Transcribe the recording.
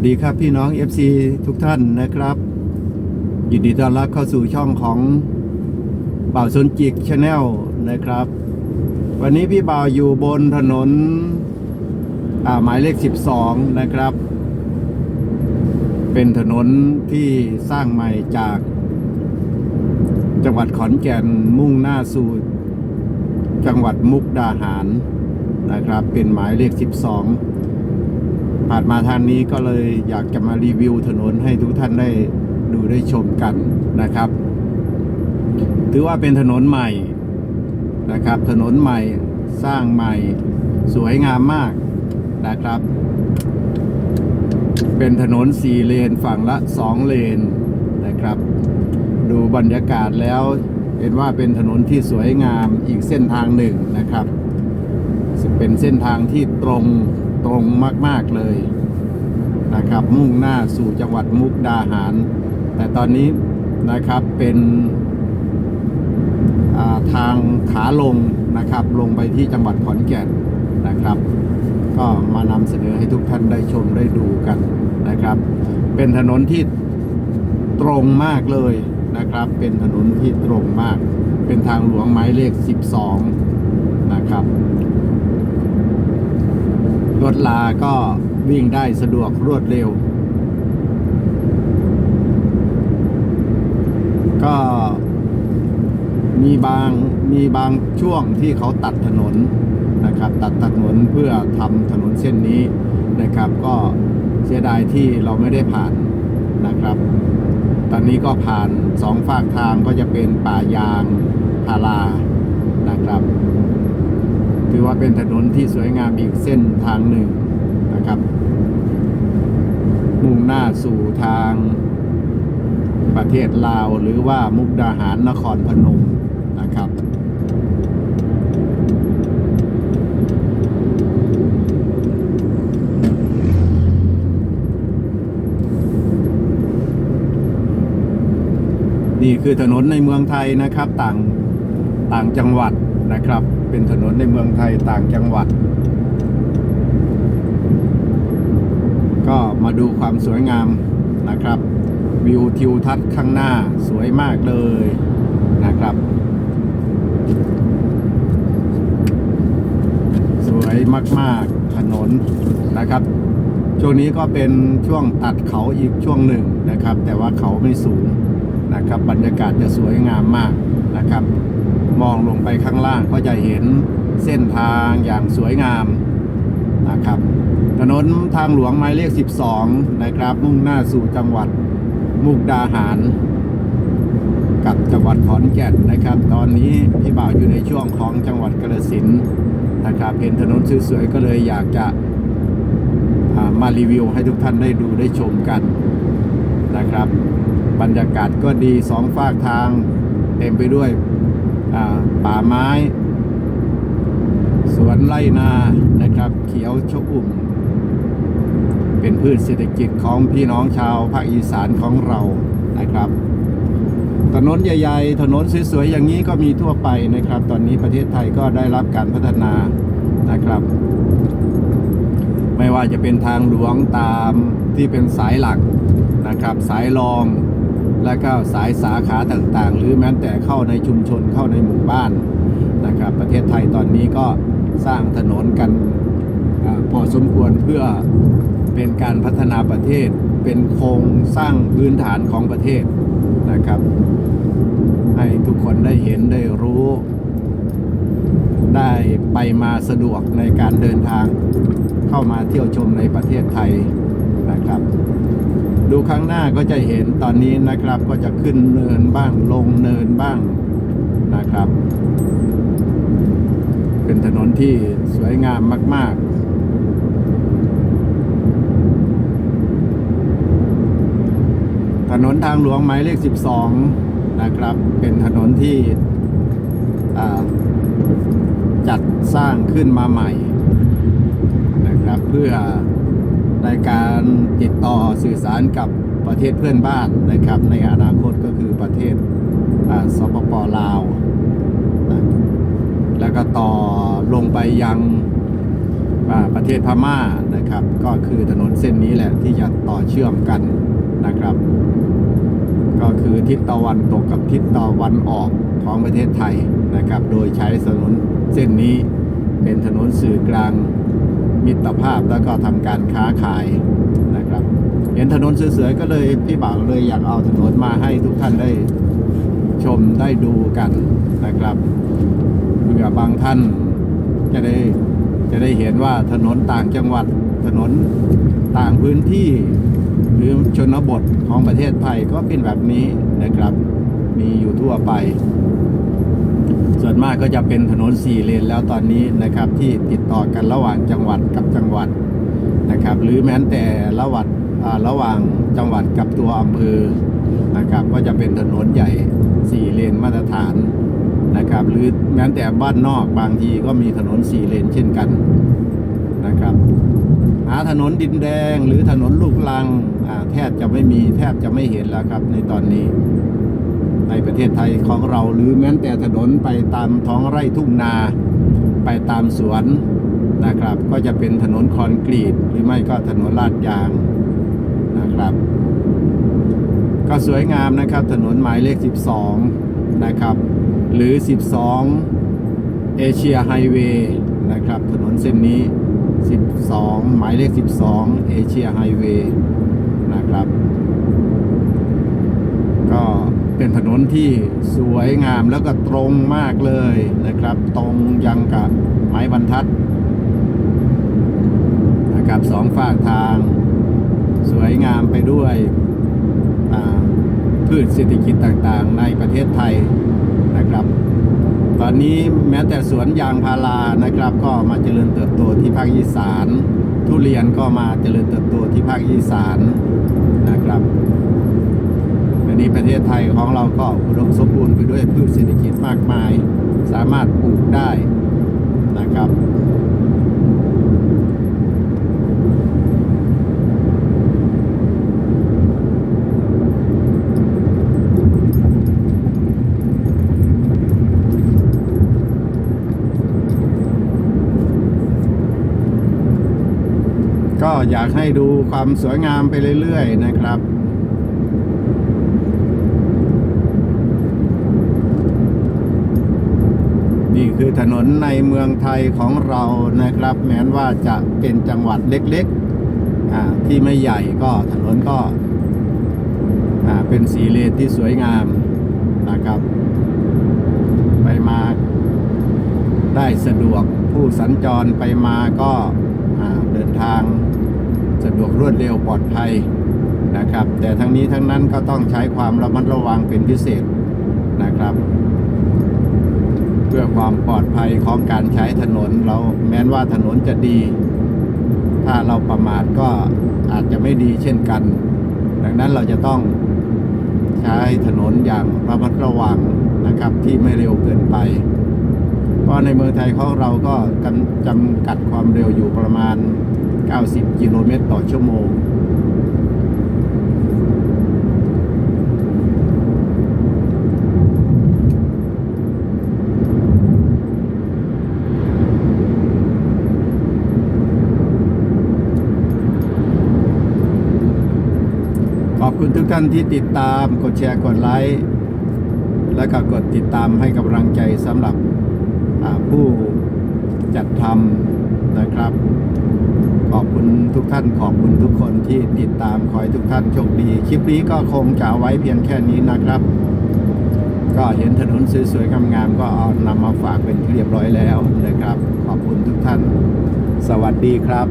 วัสดีครับพี่น้อง FC ทุกท่านนะครับ ยินดีต้อนรับเข้าสู่ช่องของบ่าวสนจิกชาแนลนะครับ วันนี้พี่บ่าวอยู่บนถนนอ่าหมายเลข 12 นะครับ เป็นถนนที่สร้างใหม่จาก จังหวัดขอนแก่นมุ่งหน้าสู่จังหวัดมุกดาหารนะครับ เป็นหมายเลข 12 ผ่านมาทางนี้ก็เลยอยากจะมารีวิวถนนให้ทุกท่านได้ดูได้ชมกันนะครับ ถือว่าเป็นถนนใหม่นะครับ ถนนใหม่สร้างใหม่ สวยงามมากนะครับ เป็นถนนสี่เลนฝั่งละสองเลนนะครับ ดูบรรยากาศแล้วเห็นว่าเป็นถนนที่สวยงามอีกเส้นทางหนึ่งนะครับ เป็นเส้นทางที่ตรง ตรงมาก ๆ เลยนะครับ มุ่งหน้าสู่จังหวัดมุกดาหาร แต่ตอนนี้นะครับเป็นาทางขาลงนะครับ ลงไปที่จังหวัดขอนแก่นนะครับ ก็มานำเสนอให้ทุกท่านได้ชมได้ดูกันนะครับ เป็นถนนที่ตรงมากเลยนะครับ เป็นถนนที่ตรงมาก เป็นทางหลวงหมายเลข 12 นะครับ รถลาก็วิ่งได้สะดวกรวดเร็ว ก็มีบางมีบางช่วงที่เขาตัดถนนนะครับ ตัดถนนเพื่อทำถนนเส้นนี้นะครับ ก็เสียดายที่เราไม่ได้ผ่านนะครับ ตอนนี้ก็ผ่านสองฝากทางก็จะเป็นป่ายางพารานะครับ ถือว่าเป็นถนนที่สวยงามอีกเส้นทางหนึ่งนะครับ มุ่งหน้าสู่ทางประเทศลาวหรือว่ามุกดาหารนครพนมนะครับนี่คือถนนในเมืองไทยนะครับต่างต่างจังหวัดนะครับ เป็นถนนในเมืองไทยต่างจังหวัด ก็มาดูความสวยงามนะครับ วิวทิวทัศน์ข้างหน้าสวยมากเลยนะครับ สวยมากๆถนนนะครับ ช่วงนี้ก็เป็นช่วงตัดเขาอีกช่วงหนึ่งนะครับ แต่ว่าเขาไม่สูงนะครับ บรรยากาศจะสวยงามมาก นะครับ มองลงไปข้างล่างก็จะเห็นเส้นทางอย่างสวยงามนะครับ ถนนทางหลวงหมายเลข 12 นะครับ มุ่งหน้าสู่จังหวัดมุกดาหาร กับจังหวัดขอนแก่นนะครับ ตอนนี้พี่บ่าวอยู่ในช่วงของจังหวัดกาฬสินนะครับเห็นถนนสวยๆก็เลยอยากจะามารีวิวให้ทุกท่านได้ดูได้ชมกันนะครับ บรรยากาศก็ดีสองฝากทาง เต็มไปด้วยป่าไม้ สวนไร่นานะครับ เขียวชอุ่ม เป็นพืชเศรษฐกิจของพี่น้องชาวภาคอีสานของเรานะครับ ถนนใหญ่ๆ ถนนสวยๆ อย่างนี้ก็มีทั่วไปนะครับ ตอนนี้ประเทศไทยก็ได้รับการพัฒนานะครับ ไม่ว่าจะเป็นทางหลวงตามที่เป็นสายหลักนะครับ สายรอง และก็สายสาขาต่างๆ หรือแม้แต่เข้าในชุมชนเข้าในหมู่บ้านนะครับ ประเทศไทยตอนนี้ก็สร้างถนนกันอพอสมควรเพื่อเป็นการพัฒนาประเทศ เป็นโครงสร้างพื้นฐานของประเทศนะครับ ให้ทุกคนได้เห็นได้รู้ ได้ไปมาสะดวกในการเดินทางเข้ามาเที่ยวชมในประเทศไทยนะครับ ดูข้างหน้าก็จะเห็นตอนนี้นะครับ ก็จะขึ้นเนินบ้างลงเนินบ้างนะครับ เป็นถนนที่สวยงามมาก ๆถนนทางหลวงหมายเลข 12 นะครับ เป็นถนนที่จัดสร้างขึ้นมาใหม่นะครับ เพื่อ ในการติดต่อสื่อสารกับประเทศเพื่อนบ้านนะครับ ในอนาคตก็คือประเทศอ่าสปปลาว แล้วก็ต่อลงไปยังอ่าประเทศพม่านะครับ ก็คือถนนเส้นนี้แหละที่จะต่อเชื่อมกันนะครับ ก็คือทิศตะวันตกกับทิศตะวันออกของประเทศไทยนะครับ โดยใช้ถนนเส้นนี้เป็นถนนสื่อกลาง มิตรภาพแล้วก็ทำการค้าขายนะครับ เห็นถนนสวยๆก็เลยพี่บ่าวเลยอยากเอาถนนมาให้ทุกท่านได้ชมได้ดูกันนะครับเผื่อบางท่านจะได้จะได้เห็นว่าถนนต่างจังหวัดถนนต่างพื้นที่หรือชนบทของประเทศไทยก็เป็นแบบนี้นะครับ มีอยู่ทั่วไป วนมากก็จะเป็นถนนสี่เลนแล้วตอนนี้นะครับที่ติดต่อกันระหว่างจังหวัดกับจังหวัดนะครับ หรือแม้แต่ระหว่างอ่าระหว่างจังหวัดกับตัวอำเภอนะครับ ก็จะเป็นถนนใหญ่สี่เลนมาตรฐานนะครับ หรือแม้แต่บ้านนอกบางทีก็มีถนนสี่เลนเช่นกันนะครับ หาถนนดินแดงหรือถนนลูกลังแทบจะไม่มีแทบจะไม่เห็นแล้วครับในตอนนี้ ในประเทศไทยของเราหรือแม้แต่ถนนไปตามท้องไร่ทุ่งนา ไปตามสวนนะครับ ก็จะเป็นถนนคอนกรีตหรือไม่ก็ถนนลาดยางนะครับ ก็สวยงามนะครับถนนหมายเลข 12 นะครับ หรือ 12 เอเชียไฮเวย์นะครับ ถนนเส้นนี้ 12 หมายเลข 12 เอเชียไฮเวย์นะครับ เป็นถนนที่สวยงามแล้วก็ตรงมากเลยนะครับ ตรงยังกับไม้บรรทัดนะครับสองฝากทาง สวยงามไปด้วยพืชเศรษฐกิจต่างๆ ในประเทศไทยนะครับ ตอนนี้แม้แต่สวนยางพารานะครับ ก็มาเจริญเติบโตที่ภาคอีสาน ทุเรียนก็มาเจริญเติบโตที่ภาคอีสานนะครับ นนี้ประเทศไทยของเราก็อุดมสมบูรณ์ไปด้วยพืชเศรษฐกิจมากมาย สามารถปลูกได้นะครับก็อยากให้ดูความสวยงามไปเรื่อยๆนะครับ นี่ คือถนนในเมืองไทยของเรานะครับ แม้นว่าจะเป็นจังหวัดเล็กๆที่ไม่ใหญ่ก็ถนนก็เป็นสีเลนที่สวยงามนะครับ ไปมาได้สะดวกผู้สัญจรไปมาก็เดินทางสะดวกรวดเร็วปลอดภัยนะครับ แต่ทั้งนี้ทั้งนั้นก็ต้องใช้ความระมัดระวังเป็นพิเศษนะครับ เพื่อความปลอดภัยของการใช้ถนน เราแม้นว่าถนนจะดี ถ้าเราประมาทก็อาจจะไม่ดีเช่นกัน ดังนั้นเราจะต้องใช้ถนนอย่างระมัดระวังนะครับที่ไม่เร็วเกินไป เพราะในเมืองไทยของเราก็กำจำกัดความเร็วอยู่ประมาณ 90 กิโลเมตรต่อชั่วโมง คุณทุกท่านที่ติดตาม กดแชร์กดไลค์และก็กดติดตามให้กำลังใจสำหรับผู้จัดทำนะครับ ขอบคุณทุกท่านขอบคุณทุกคนที่ติดตามขอให้ทุกท่านโชคดี คลิปนี้ก็คงจะไว้เพียงแค่นี้นะครับ ก็เห็นถนนสวยๆงามๆก็เอานำมาฝากเป็นเรียบร้อยแล้วนะครับ ขอบคุณทุกท่าน สวัสดีครับ